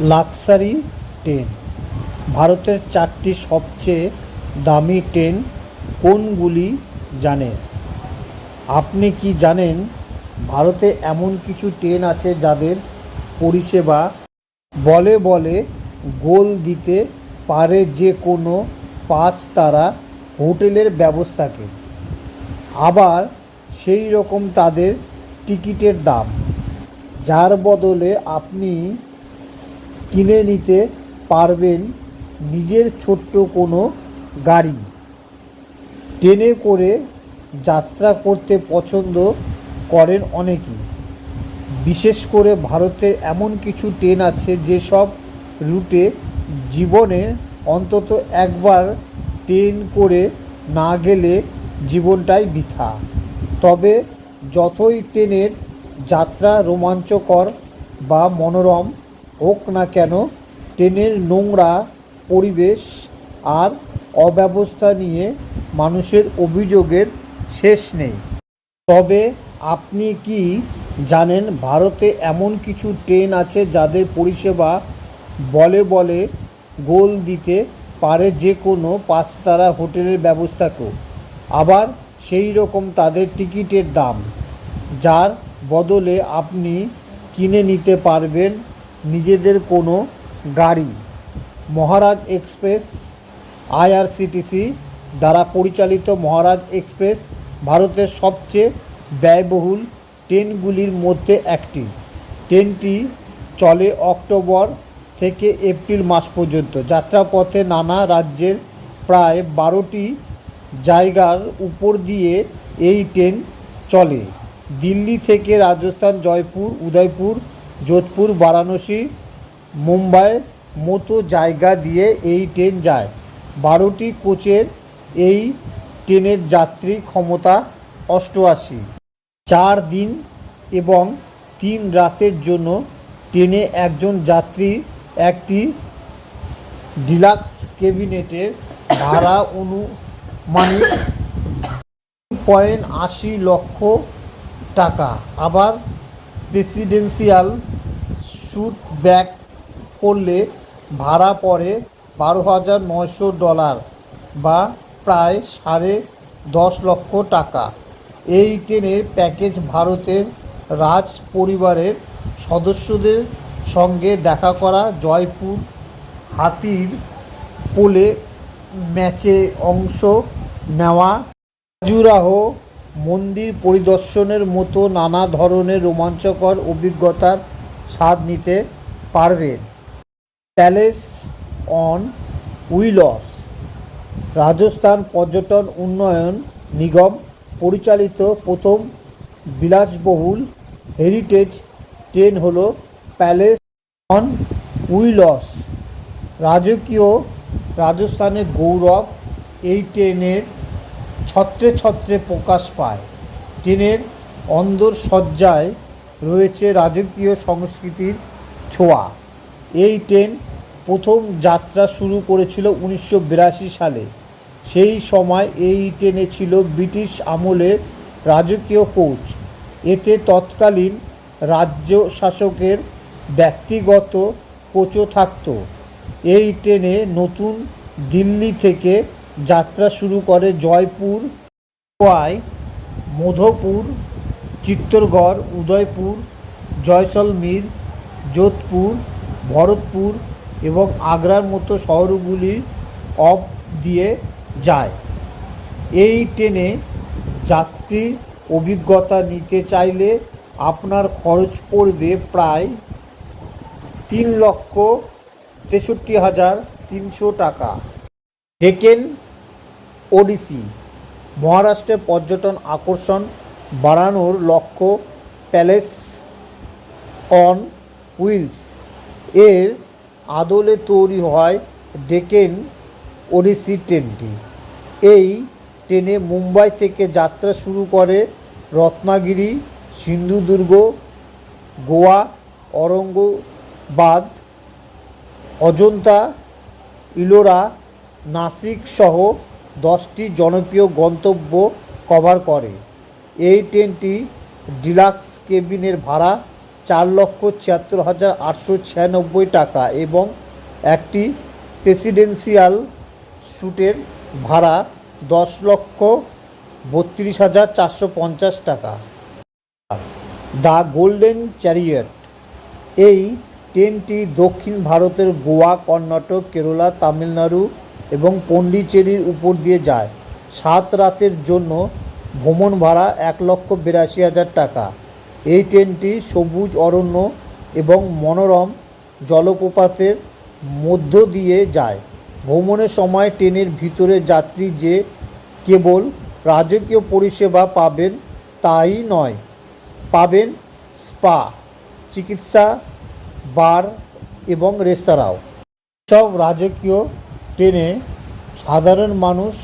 Luxury train. ভারতের চারটি সবচেয়ে দামি ট্রেন কোনগুলি জানেন আপনি কি জানেন ভারতে এমন কিছু ট্রেন আছে যাদের পরিষেবা বলে বলে গোল দিতে পারে যে কোনো পাঁচ তারা হোটেলের ব্যবস্থাকে? আবার সেই রকম তাদের টিকিটের দাম। যার বদলে আপনি কিনে নিতে পারবেন নিজের ছোট্ট কোনো গাড়ি। ট্রেনে করে যাত্রা করতে পছন্দ করেন অনেকেই বিশেষ করে ভারতের এমন কিছু ট্রেন আছে যেসব রুটে জীবনে অন্তত একবার ট্রেন করে না গেলে জীবনটাই বৃথা। তবে যতই ট্রেনের যাত্রা রোমাঞ্চকর বা মনোরম হোক না কেন, ট্রেনের নোংরা পরিবেশ আর অব্যবস্থা নিয়ে মানুষের অভিযোগের শেষ নেই। তবে আপনি কি জানেন ভারতে এমন কিছু ট্রেন আছে যাদের পরিষেবা বলে বলে গোল দিতে পারে যে কোনো পাঁচতারা হোটেলের ব্যবস্থাকেও? আবার সেই রকম তাদের টিকিটের দাম, যার বদলে আপনি কিনে নিতে পারবেন নিজেদের কোনো গাড়ি। মহারাজ এক্সপ্রেস, আইআরসিটিসি দ্বারা পরিচালিত মহারাজ এক্সপ্রেস ভারতের সবচেয়ে ব্যয়বহুল ট্রেনগুলির মধ্যে একটি। ট্রেনটি চলে অক্টোবর থেকে এপ্রিল মাস পর্যন্ত। যাত্রাপথে নানা রাজ্যের প্রায় বারোটি জায়গার উপর দিয়ে এই ট্রেন চলে। দিল্লি থেকে রাজস্থান, জয়পুর, উদয়পুর যোধপুর, বারাণসী, মুম্বাই মতো জায়গা দিয়ে এই ট্রেন যায়। বারোটি কোচের এই ট্রেনের যাত্রী ক্ষমতা অষ্টআশি। চার দিন এবং তিন রাতের জন্য ট্রেনে একজন যাত্রী একটি ডিলাক্স ক্যাবিনেটের ভাড়া অনুমানিক পয়েন্ট আশি লক্ষ টাকা। আবার প্রেসিডেন্সিয়াল স্যুট ব্যাক করলে ভাড়া পড়ে বারো হাজার নয়শো ডলার বা প্রায় সাড়ে দশ লক্ষ টাকা। এই ট্রেনের প্যাকেজ ভারতের রাজ পরিবারের সদস্যদের সঙ্গে দেখা করা জয়পুর হাতির পোলে ম্যাচে অংশ নেওয়া। খাজুরাহো মন্দির পরিদর্শনের মতো নানা ধরনের রোমাঞ্চকর অভিজ্ঞতার স্বাদ নিতে পারবেন প্যালেস অন উইলস, রাজস্থান পর্যটন উন্নয়ন নিগম পরিচালিত প্রথম বিলাসবহুল হেরিটেজ ট্রেন হল প্যালেস অন উইলস। রাজকীয় রাজস্থানের গৌরব এই ট্রেনের ছত্রে ছত্রে প্রকাশ পায়। ট্রেনের অন্দর সজ্জায় রয়েছে রাজকীয় সংস্কৃতির ছোঁয়া। এই ট্রেন প্রথম যাত্রা শুরু করেছিল উনিশশো বিরাশি সালে। সেই সময় এই ট্রেনে ছিল ব্রিটিশ আমলের রাজকীয় কোচ। এতে তৎকালীন রাজ্য শাসকের ব্যক্তিগত কোচও থাকত। এই ট্রেনে নতুন দিল্লি থেকে যাত্রা শুরু করে জয়পুর, গোয়ায়, মধুপুর, চিত্তরগড়, উদয়পুর জয়সলমীর যোধপুর, ভরতপুর এবং আগ্রার মতো শহরগুলি অফ দিয়ে যায়। এই ট্রেনে যাত্রীর অভিজ্ঞতা নিতে চাইলে আপনার খরচ পড়বে প্রায় তিন লক্ষ তেষট্টি হাজার তিনশো টাকা। ডেকেন ওডিসি, মহারাষ্ট্রে পর্যটন আকর্ষণ বাড়ানোর লক্ষ্য প্যালেস অন হুইলস। এর আদলে তৈরি হয় ডেকেন ওডিসি ট্রেনটি। এই ট্রেনে মুম্বাই থেকে যাত্রা শুরু করে রত্নাগিরি, সিন্ধুদুর্গ, গোয়া অরঙ্গাবাদ অজন্তা, ইলোরা, নাসিক সহ দশটি জনপ্রিয় গন্তব্য কভার করে। এই ট্রেনটি ডিলাক্স কেবিনের ভাড়া চার লক্ষ ছিয়াত্তর হাজার আটশো ছিয়ানব্বই টাকা এবং একটি প্রেসিডেন্সিয়াল স্যুটের ভাড়া দশ লক্ষ বত্রিশ হাজার চারশো পঞ্চাশ টাকা। The golden chariot. এই ট্রেনটি দক্ষিণ ভারতের গোয়া, কর্ণাটক, কেরালা, তামিলনাড়ু এবং পন্ডিচেরির উপর দিয়ে যায়। সাত রাতের জন্য ভ্রমণ ভাড়া এক লক্ষ বিরাশি হাজার টাকা। এই ট্রেনটি সবুজ, অরণ্য এবং মনোরম জলপ্রপাতের মধ্য দিয়ে যায়। ভ্রমণের সময় ট্রেনের ভিতরে যাত্রী যে কেবল রাজকীয় পরিষেবা পাবেন তাই নয়, পাবেন স্পা, চিকিৎসা, বার এবং রেস্তোরাঁও। সব রাজকীয় ট্রেনে সাধারণ মানুষ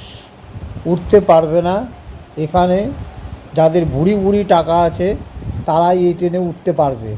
উঠতে পারবে না। এখানে যাদের ভুড়ি ভুড়ি টাকা আছে, তারাই এই ট্রেনে উঠতে পারবে।